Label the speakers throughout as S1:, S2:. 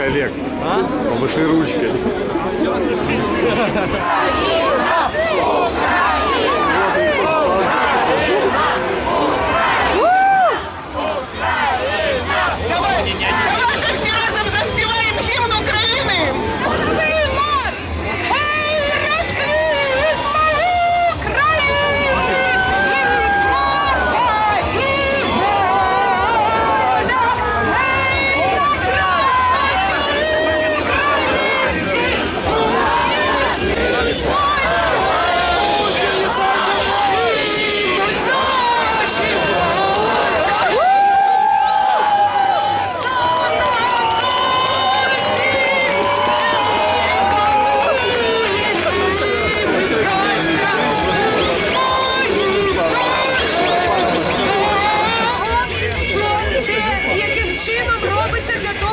S1: ручки,
S2: Олег. А? Помаши ручкой.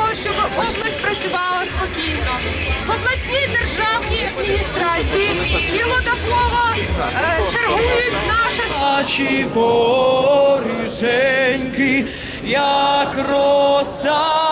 S2: того, щоб область працювала спокійно? В обласній державній адміністрації цілодобово е, чергують
S3: наші боріженьки, як роса